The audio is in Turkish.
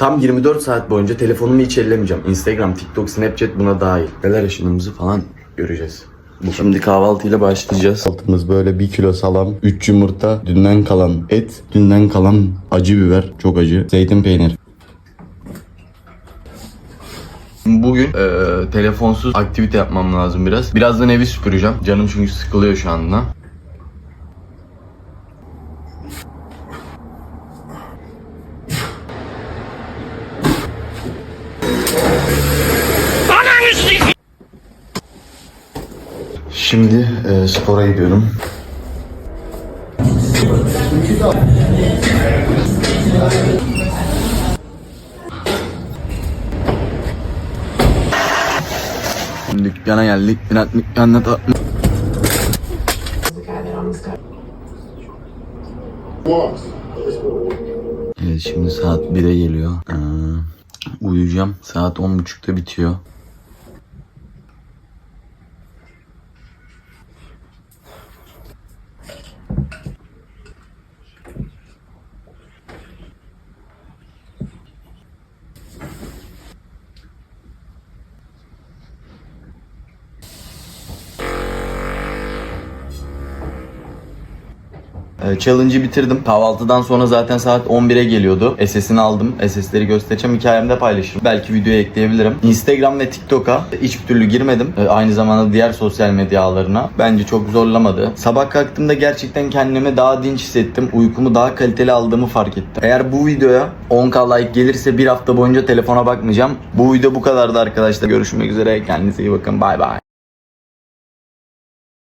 Tam 24 saat boyunca telefonumu hiç ellemeyeceğim. Instagram, TikTok, Snapchat buna dahil. Neler yaşadığımızı falan göreceğiz. Bu Şimdi kahvaltıyla başlayacağız. Altımız böyle 1 kilo salam, 3 yumurta, dünden kalan et, dünden kalan acı biber, çok acı, zeytin peyniri. Bugün eee, telefonsuz aktivite yapmam lazım biraz. Birazdan evi süpüreceğim. Canım çünkü sıkılıyor şu anda. Şimdi eee, spora gidiyorum. Dükkana geldik. Biraz da... Evet şimdi saat 1'e geliyor. Ee, uyuyacağım. Saat 10.30'da bitiyor. Challenge'ı bitirdim. Kahvaltıdan sonra zaten saat 11'e geliyordu. SS'ini aldım. SS'leri göstereceğim. Hikayemde paylaşırım. Belki videoya ekleyebilirim. Instagram ve TikTok'a hiçbir türlü girmedim. Ee, Aynı zamanda diğer sosyal medya ağlarına. Bence çok zorlamadı. Sabah kalktığımda gerçekten kendimi daha dinç hissettim. Uykumu daha kaliteli aldığımı fark ettim. Eğer bu videoya 10k like gelirse bir hafta boyunca telefona bakmayacağım. Bu video bu kadardı arkadaşlar. Görüşmek üzere. Kendinize iyi bakın. Bay bay.